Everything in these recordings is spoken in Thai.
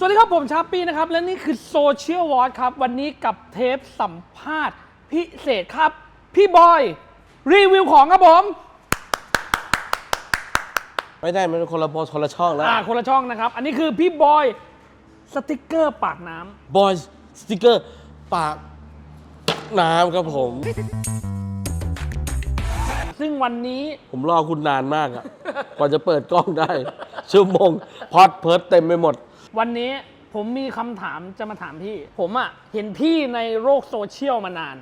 สวัสดีครับผมชาปี้นะครับ และนี่คือโซเชียลวอ c ครับ วันนี้กับเทปสัมภาษณ์พิเศษครับ พี่บอย รีวิวของครับผม ไม่ได้มันคนละโพสคนละช่องแล้วอ่าคนละช่องนะครับ อันนี้คือพี่บอยสติกเกอร์ปากน้บอยสติกเกอร์ปากน้ำครับผมำซึ่งวันนี้ผมรอคุณนานมากอะ กว่าจะเปิดกล้องได้ ชั่วโมงพอดเพิร์ดเต็มไปหมด วันนี้ผมมีคำถามจะมาถามพี่ ผมอะ่ะเห็นพี่ในโลกโซเชียลมานาน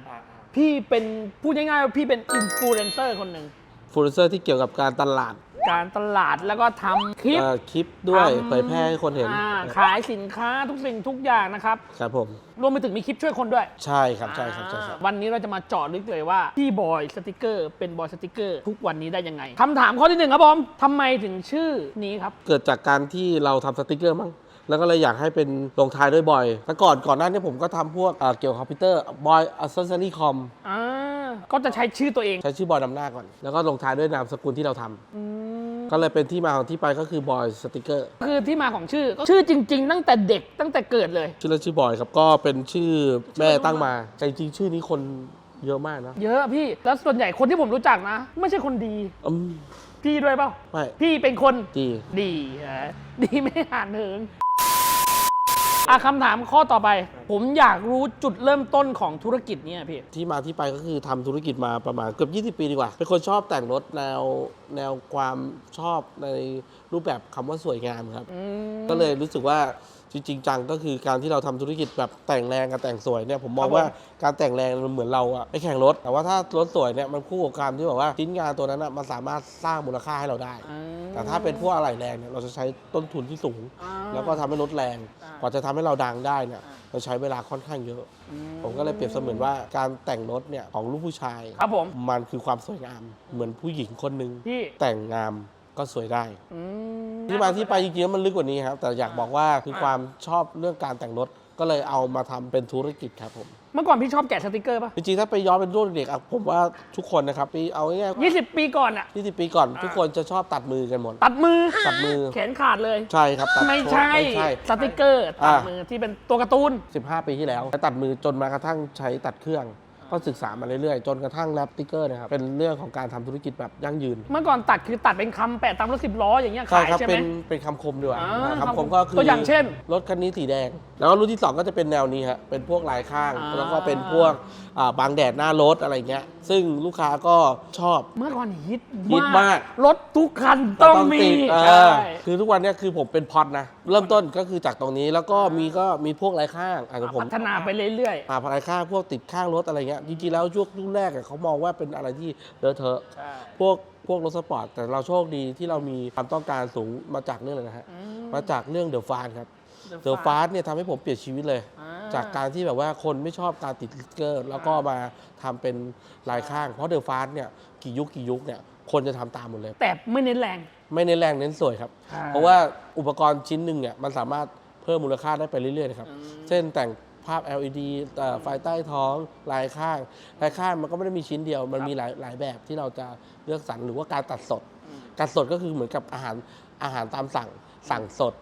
พี่เป็นพูดง่ายๆว่าพี่เป็นอินฟลูเอนเซอร์คนหนึ่งฟูลเซอร์ที่เกี่ยวกับการตลาด การตลาดแล้วก็ทำคลิป เอ่อคลิปด้วยทำ เผยแพร่ให้คนเห็นอ่าขายสินค้าทุกสิ่งทุกอย่างนะครับ ครับผม รวมไปถึงมีคลิปช่วยคนด้วยใช่ครับใช่ครับใช่ครับวันนี้เราจะมาเจาะลึกเลยว่าพี่บอยสติกเกอร์เป็นบอยสติกเกอร์ทุกวันนี้ได้ยังไงคำถามข้อที่หนึ่งครับผมทำไมถึงชื่อนี้ครับ เกิดจากการที่เราทำสติกเกอร์มั้ง แล้วก็เลยอยากให้เป็นลงท้ายด้วยบอย แต่ก่อนก่อนหน้านี้ผมก็ทำพวกเอ่อเกี่ยวกับคอมพิวเตอร์บอยอัสเซอรี่คอมอ่าก็จะใช้ชื่อตัวเองใช้ชื่อบอยนำหน้าก่อน แล้วก็ลงท้ายด้วยนามสกุลที่เราทำอืมก็เลยเป็นที่มาของที่ไปก็คือบอยสติกเกอร์คือที่มาของชื่อก็ชื่อจริง ๆ ตั้งแต่เด็กตั้งแต่เกิดเลย ชื่อเล่นชื่อบอยครับก็เป็นชื่อแม่ตั้งมาแต่จริงๆชื่อนี้คนเยอะมากนะเยอะพี่แล้วส่วนใหญ่คนที่ผมรู้จักนะ ไม่ใช่คนดี อืมพี่ด้วยเปล่า ไม่พี่เป็นคนดี ดีฮะดีไม่ห่านเหิง อะคำถามข้อต่อไป ผมอยากรู้จุดเริ่มต้นของธุรกิจเนี่ยพี่ ที่มาที่ไปก็คือทำธุรกิจมาประมาณเกือบ 20 ปีดีกว่า เป็นคนชอบแต่งรถแนวแนวความชอบในรูปแบบคำว่าสวยงามครับอืมก็เลยรู้สึกว่า จริงๆจังก็คือการที่เราทำธุรกิจแบบแต่งแรงกับแต่งสวยเนี่ยผมมองครับผมว่าการแต่งแรงมันเหมือนเราอะไปแข่งรถ แต่ว่าถ้ารถสวยเนี่ยมันคู่กับการที่แบบว่าชิ้นงานตัวนั้นอะมันสามารถสร้างมูลค่าให้เราได้อืมแต่ถ้าเป็นพวกอะไหล่แรงเนี่ยเราจะใช้ต้นทุนที่สูงอ่าแล้วก็ทำให้รถแรงอ่ากว่าจะทำให้เราดังได้เนี่ยอ่าเราใช้เวลาค่อนข้างเยอะอืผมก็เลยเปรียบเสมือนว่าการแต่งรถเนี่ยของลูกผู้ชายครับผมมันคือความสวยงามเหมือนผู้หญิงคนหนึ่งพี่แต่งงาม ก็สวยได้อืมที่มาที่ไปจริงๆแล้วมันลึกกว่านี้ครับ แต่อยากบอกว่าคือความชอบเรื่องการแต่งรถก็เลยเอามาทำเป็นธุรกิจครับผมเมื่อก่อนพี่ชอบแกะสติกเกอร์ป่ะจริงๆถ้าไปย้อนเป็นรุ่นเด็กอะผมว่าทุกคนนะครับปีเอาง่าย20ปีก่อนอะๆ20ปีก่อน ทุกคนจะชอบตัดมือกันหมด ตัดมือตัดมือแขนขาดเลยใช่ครับตัดไม่ใช่ไม่ใช่สติกเกอร์ตัดอ่ามือที่เป็นตัวการ์ตูน 15 ปีที่แล้วตัดมือจนมากระทั่งใช้ตัดเครื่อง ก็ศึกษามาเรื่อยๆ จนกระทั่งแรปสติกเกอร์นะครับเป็นเรื่องของการทำธุรกิจแบบยั่งยืน เมื่อก่อนตัดคือตัดเป็นคำแปะตามรถสิบล้ออย่างเงี้ยใช่ขายครับใช่ไหมเป็นเป็นคำคมดีกว่าอ่าคำคมคำคมก็คือตัวอย่างเช่น รถคันนี้สีแดง แล้วก็รุ่นที่ 2 ก็จะเป็นแนวนี้ฮะเป็นพวกลายข้างอ่าแล้วก็เป็นพวกอ่าบางแดดหน้ารถอะไรเงี้ยซึ่งลูกค้าก็ชอบเมื่อก่อนฮิตฮิตมากรถทุกคันต้องมีติดเอใช่อคือทุกวันเนี้ยคือผมเป็นพอดนะ เริ่มต้นก็คือจากตรงนี้แล้วก็มีก็มีพวกลายข้างอาจจะผมพัฒนาไปเรื่อยอ่าลายข้างพวกติดข้างรถอะไรเงี้ยจริงๆแล้วช่วงรุ่นแรกอะเขามองว่าเป็นอะไรที่เลอะเทอะๆใช่ พวกพวกรถสปอร์ตแต่เราโชคดีที่เรามีความต้องการสูงมาจากเรื่องอะไรนะฮะอืมาจากเรื่องเดอะฟาสครับ The เดอะฟาสเนี่ยทำให้ผมเปลี่ยนชีวิตเลย อ่ จากการที่แบบว่าคนไม่ชอบการติดสติ๊กเกอร์ แล้วก็มาทำเป็นลายข้าง เพราะเดอะฟาสเนี่ยกี่ยุคกี่ยุคเนี่ยคนจะทำตามหมดเลย แต่ไม่เน้นแรง ไม่เน้นแรงเน้นสวยครับ อ่าเพราะว่าอุปกรณ์ชิ้นหนึ่งเนี่ยมันสามารถเพิ่มมูลค่าได้ไปเรื่อยๆนะครับอืมเช่นแต่ง ภาพ LED เอ่อไฟใต้ท้องลายข้างลายข้างมันก็ไม่ได้มีชิ้นเดียว มันมีหลายหลายแบบที่เราจะเลือกสรรหรือว่าการตัดสด การสดก็คือเหมือนกับอาหารอาหารตามสั่งสั่งสด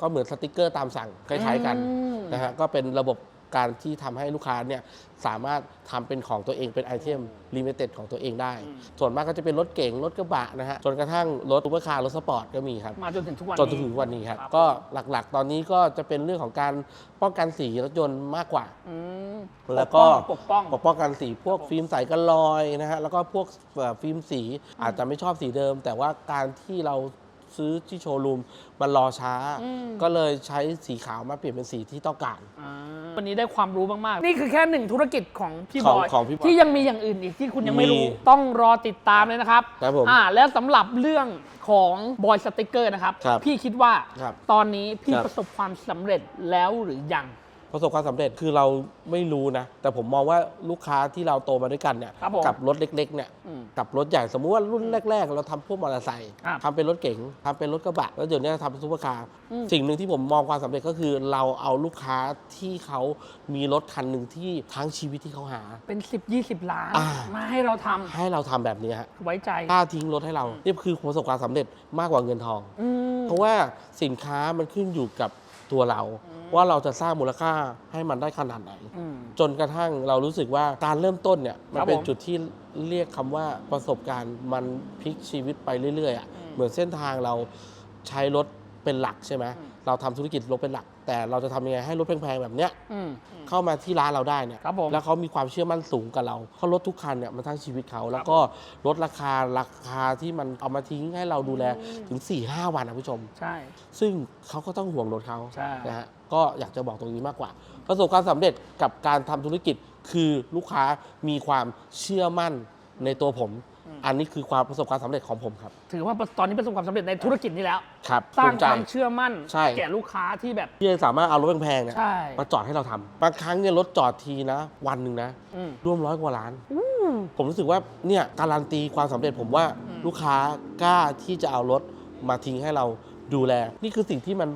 ก็เหมือนสติกเกอร์ตามสั่งคล้ายๆกันอืมนะฮะก็เป็นระบบ การที่ทำให้ลูกค้าเนี่ยสามารถทำเป็นของตัวเองเป็นไอเทมลิมิเต็ดของตัวเองได้ ส่วนมากก็จะเป็นรถเก๋งรถกระบะนะฮะจนกระทั่งรถซูเปอร์คาร์รถสปอร์ตก็มีครับมาจนถึงทุกวันจนถึงวันนี้ครับก็หลักๆ ตอนนี้ก็จะเป็นเรื่องของการป้องกันสีรถยนต์มากกว่าอืมแล้วก็ปกป้องปกป้องกันสีพวกฟิล์มใสกันรอยนะฮะแล้วก็พวกเอ่อฟิล์มสีอาจจะไม่ชอบสีเดิม แต่ว่าการที่เรา ซื้อที่โชว์รูมมันรอช้า อืม ก็เลยใช้สีขาวมาเปลี่ยนเป็นสีที่ต้องการอ่าวันนี้ได้ความรู้มาก ๆ นี่คือแค่หนึ่งธุรกิจของพี่ขบองอยของพี่บอยที่ยังมีอย่างอื่นอีกที่คุณยังไม่รู้ มีต้องรอติดตามเลยนะครับครับผมอ่าและสำหรับเรื่องของบอยสติกเกอร์นะครับ ครับพี่คิดว่าครับตอนนี้พี่ครับ ประสบความสำเร็จแล้วหรือยัง ประสบความสำเร็จคือเราไม่รู้นะ แต่ผมมองว่าลูกค้าที่เราโตมาด้วยกันเนี่ยครับผมกับรถเล็กๆเนี่ยอืมกับรถใหญ่สมมุติว่ารุ่นแรก ๆ เราทำพวกมอเตอร์ไซค์ครับทำเป็นรถเก๋งทำเป็นรถกระบะแล้วเดี๋ยวนี้ทำเป็นซุปเปอร์คาร์อืม สิ่งหนึ่งที่ผมมองความสำเร็จก็คือ เราเอาลูกค้าที่เขามีรถคันหนึ่งที่ทั้งชีวิตที่เขาหา เป็น 10 20 ล้าน อ่า มาให้เราทำให้เราทำแบบนี้ฮะไว้ใจกล้าทิ้งรถให้เรานี่คือประสบความสำเร็จมากกว่าเงินทอง อืม เพราะว่าสินค้ามันขึ้นอยู่กับตัวเรา ว่าเราจะสร้างมูลค่าให้มันได้ขนาดไหน อืม จนกระทั่งเรารู้สึกว่าการเริ่มต้นเนี่ย มันครับเป็นผมจุดที่เรียกคำว่าประสบการณ์มันพลิกชีวิตไปเรื่อยๆอะอืมเหมือนเส้นทางเราใช้รถเป็นหลักใช่ไหมอืม เราทำธุรกิจรถเป็นหลัก แต่เราจะทำยังไงให้รถแพงๆแบบเนี้ยอืม เข้ามาที่ร้านเราได้เนี่ยครับผม แล้วเขามีความเชื่อมั่นสูงกับเราเพราะรถทุกคันเนี่ยมันทั้งชีวิตเขา แล้วก็ลดราคาราคาที่มันเอามาทิ้งให้เราดูแลถึง4-5วันนะผู้ชม ใช่ ซึ่งเขาก็ต้องห่วงรถเขาใช่ นะฮะ ก็อยากจะบอกตรงนี้มากกว่า ประสบความสำเร็จกับการทำธุรกิจคือลูกค้ามีความเชื่อมั่นในตัวผม อันนี้คือความประสบความสำเร็จของผมครับ ถือว่าตอนนี้ประสบความสำเร็จในธุรกิจนี้แล้วครับสร้างภูมิใจความเชื่อมั่นใช่แก่ลูกค้าที่แบบที่จะสามารถเอารถแพงๆเนี่ยใช่มาจอดให้เราทำบางครั้งเนี่ยรถจอดทีนะ วันหนึ่งนะอืมร่วมร้อยกว่าล้านผมรู้สึกว่าเนี่ยการันตีความสำเร็จผมว่าลูกค้ากล้าที่จะเอารถมาทิ้งให้เราดูแล นี่คือสิ่งที่มัน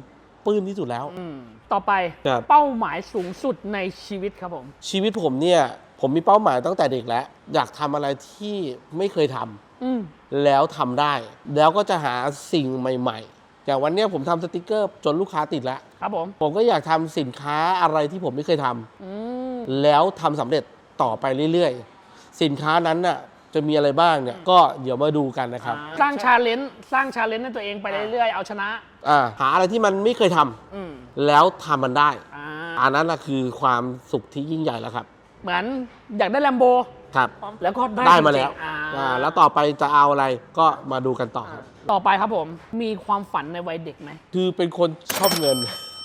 ปลื้มที่สุดแล้ว อืมต่อไปครับ เป้าหมายสูงสุดในชีวิตครับผม ชีวิตผมเนี่ย ผมมีเป้าหมายตั้งแต่เด็กแล้ว อยากทำอะไรที่ไม่เคยทำอืมแล้วทำได้ แล้วก็จะหาสิ่งใหม่ ๆ อย่างวันเนี้ยผมทำสติกเกอร์จนลูกค้าติดแล้ว ครับผม ผมก็อยากทำสินค้าอะไรที่ผมไม่เคยทำอืมแล้วทำสำเร็จต่อไปเรื่อยๆ สินค้านั้นน่ะจะมีอะไรบ้างเนี่ยก็เดี๋ยวมาดูกันนะครับ สร้างชาเลนจ์สร้างชาเลนจ์ให้ตัวเองไปเรื่อยๆเอาชนะ อ่าหาอะไรที่มันไม่เคยทำอืมแล้วทำมันได้ อ่าอันนั้นน่ะคือความสุขที่ยิ่งใหญ่แล้วครับ เหมือนอยากได้แลมโบ ครับ แล้วก็ได้ได้มาจริแล้วงๆอ่าอ่าแล้วต่อไปจะเอาอะไรก็มาดูกันต่อครับ ต่อไปครับผมมีความฝันในวัยเด็กไหมคือเป็นคนชอบเงิน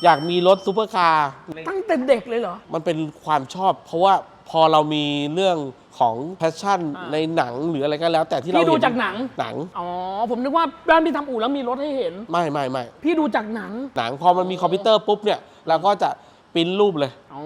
อยากมีรถซูเปอร์คาร์ ตั้งแต่เด็กเลยเหรอ มันเป็นความชอบ เพราะว่าพอเรามีเรื่อง ของแพชชั่นอ่า ในหนังหรืออะไรก็แล้ว แต่ที่เราพี่ดูเห็นจากหนัง หนัง อ๋อ ผมนึกว่าบ้านพี่ทำอู่แล้วมีรถให้เห็น ไม่ไม่ไม่พี่ดูจากหนังหนังพอมันมีคอมพิวเตอร์ปุ๊บเนี่ยเราก็จะปริ้นรูปเลยอ๋อ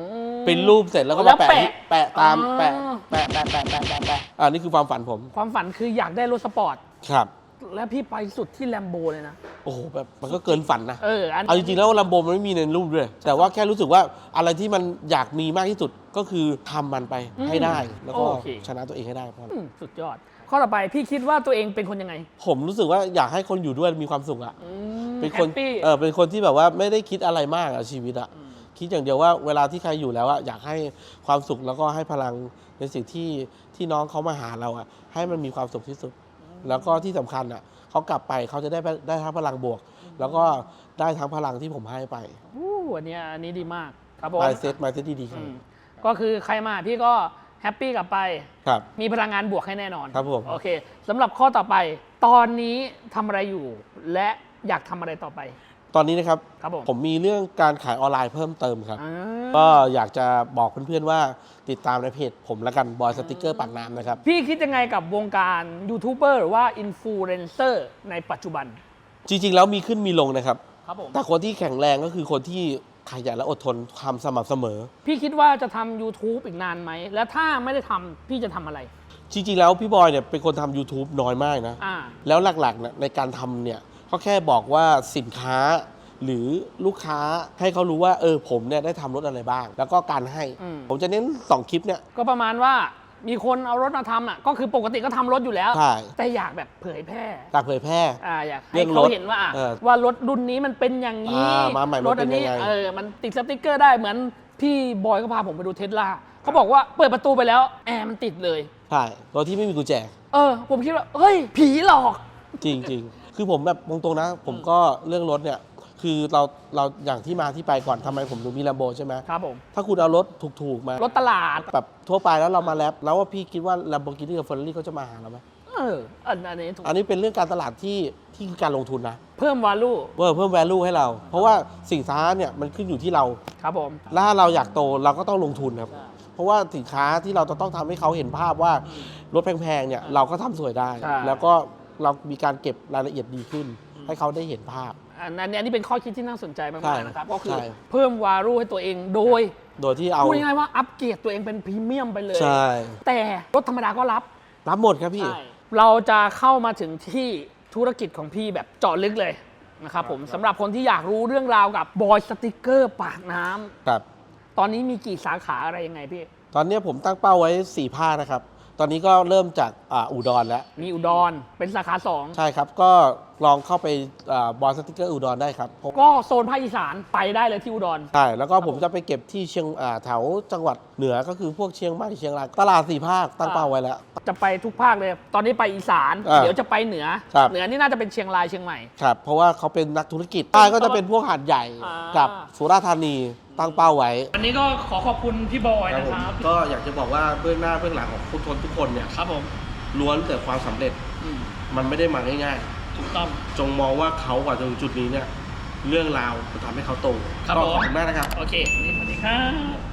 ปริ้นรูปเสร็จแล้วก็แล้วมาแปะ แปะที่แปะตามอ๋อแปะแปะแปะแปะแปะแปะแปะอ่านี่คือความฝันผมความฝันคืออยากได้รถสปอร์ต ครับ และพี่ไปสุดที่แลมโบเลยนะ โอ้โหแบบมันก็เกินฝันนะ เอออันเอาจริงๆแล้วลัมโบมันไม่มีในรูปด้วย แต่ว่าแค่รู้สึกว่าอะไรที่มันอยากมีมากที่สุดก็คือทำมันไปให้ได้ แล้วก็โอเค ชนะตัวเองให้ได้พอ อืมสุดยอด ข้อต่อไปพี่คิดว่าตัวเองเป็นคนยังไงผมรู้สึกว่าอยากให้คนอยู่ด้วยมีความสุขอะอืมเป็นคนแฮปปี้เออเป็นคนที่แบบว่าไม่ได้คิดอะไรมากอะชีวิตอะคิดอย่างเดียวว่าเวลาที่ใครอยู่แล้วอะอยากให้ความสุขแล้วก็ให้พลังในสิ่งที่ที่น้องเขามาหาเราอะให้มันมีความสุขที่สุด แล้วก็ที่สำคัญอะเขากลับไปเขาจะได้ได้ทั้งพลังบวก แล้วก็ได้ทั้งพลังที่ผมให้ไปอู้อันเนี้ยอันนี้ดีมากครับผมมายเซ็ตมายเซ็ตดีๆครัอืบมก็คือใครมาพี่ก็แฮปปี้กลับไปครับมีพลังงานบวกให้แน่นอนครับผมโอเคสำหรับข้อต่อไป ตอนนี้ทำอะไรอยู่ และอยากทำอะไรต่อไป ตอนนี้นะครับครับผมผมมีเรื่องการขายออนไลน์เพิ่มเติมครับ อ่าก็อยากจะบอกเพื่อนๆว่าติดตามในเพจผมแล้วกันบอยสติกเกอร์ปากน้ำนะครับ พี่คิดยังไงกับวงการยูทูบเบอร์หรือว่าอินฟลูเอนเซอร์ในปัจจุบันจริงๆ แล้วมีขึ้นมีลงนะครับ ครับผม แต่คนที่แข็งแรงก็คือคนที่ขยันและอดทนทำสม่ำเสมอ พี่คิดว่าจะทำ YouTube อีกนานไหม และถ้าไม่ได้ทำพี่จะทำอะไร จริงๆ แล้วพี่บอยเนี่ยเป็นคนทำ YouTube น้อยมากนะ อ่า แล้วหลักๆเนี่ยในการทำเนี่ย ก็แค่บอกว่าสินค้า หรือลูกค้าให้เขารู้ว่าเออผมเนี่ยได้ทำรถอะไรบ้าง แล้วก็การให้ อืม ผมจะเน้น 2 คลิปเนี่ย ก็ประมาณว่ามีคนเอารถมาทำอะ ก็คือปกติก็ทำรถอยู่แล้ว ใช่ แต่อยากแบบเผยแพร่ ตากเผยแพร่ อ่าอยากเรื่ให้องเขารถเห็นว่าอะเออว่ารถรุ่นนี้มันเป็นอย่างนี้อ่ามาใหม่มันรถอันนี้เป็นยังไง เออมันติดสติกเกอร์ได้เหมือนพี่บอยก็พาผมไปดูเทสลาเขาบอกว่าเปิดประตูไปแล้วแอร์มันติดเลย ใช่โดยที่ไม่มีกุญแจ เออ ผมคิดว่าเฮ้ย ผีหลอก จริงจริงๆ คือผมแบบตรงๆนะ ผมก็เรื่องรถเนี่ย คือเราเราอย่างที่มาที่ไปก่อนทำไมผมถึงมีแลมโบใช่ไหมครับผม ถ้าคุณเอารถถูกๆมารถตลาด แบบทั่วไปแล้วเรามาแรปแล้วว่าพี่คิดว่า Lamborghini กับ Ferrari เขาจะมาหาเราไหมเอออันอันนี้ถูกอันนี้เป็นเรื่องการตลาดที่ที่คือการลงทุนนะเพิ่มวาลูเพื่อเพิ่ม value ให้เรา เพราะว่าสินค้าเนี่ยมันขึ้นอยู่ที่เราครับผมแล้วถ้าเราอยากโตเราก็ต้องลงทุนครับ เพราะว่าสินค้าที่เราจะต้องทำให้เขาเห็นภาพว่ารถแพงๆเนี่ยเราก็ทำสวยได้ ใช่ แล้วก็ เรามีการเก็บรายละเอียดดีขึ้น ให้เขาได้เห็นภาพ อันอันนี้อันนี้เป็นข้อคิดที่น่าสนใจมากใช่ๆนะครับ ก็คือใช่ เพิ่มวาลูให้ตัวเองโดยโดยที่เอาพูดง่ายๆว่าอัปเกรดตัวเองเป็นพรีเมียมไปเลย ใช่แต่รถธรรมดาก็รับรับหมดครับพี่ เราจะเข้ามาถึงที่ธุรกิจของพี่แบบเจาะลึกเลยนะครับผมสำหรับคนที่อยากรู้เรื่องราวกับบอยสติกเกอร์ปากน้ำครับ ตอนนี้มีกี่สาขาอะไรยังไงพี่ ตอนนี้ผมตั้งเป้าไว้ 4 ภาคนะครับ ตอนนี้ก็เริ่มจากอ่าอุดรแล้ว มีอุดรเป็นสาขาสอง ใช่ครับ ก็ ลองเข้าไปบอลสติกเกอร์อุดรได้ครับผมก็โซนภาคอีสานไปได้เลยที่อุดรใช่แล้วก็ผมจะไปเก็บที่เชียงอ่าแถวจังหวัดเหนือก็คือพวกเชียงใหม่เชียงรายตลาดสี่ภาคตั้งเป้าไว้แล้ว จะไปทุกภาคเลย ตอนนี้ไปอีสานอ่าเดี๋ยวจะไปเหนือครับเหนือนี่น่าจะเป็นเชียงรายเชียงใหม่ครับเพราะว่าเขาเป็นนักธุรกิจใต้ก็จะเป็นพวกหาดใหญ่อ่ากักับสุราษฎร์ธานีตั้งเป้าไว้ อันนี้ก็ขอขอบคุณพี่บอยนะครับ ก็อยากจะบอกว่าเบื้องหน้าเบื้องหลังของทุกคนทุกคนเนี่ยครับผมล้วนแต่ความสำเร็จอืมมันไม่ได้มาง่าย ถูกต้องๆจงมองว่าเขากว่าจะถึงจุดนี้เนี่ย เรื่องราวจะทำให้เขาโตครับก็ผมขอบคุณมากนะครับ โอเควันนี้สวัสดีครับ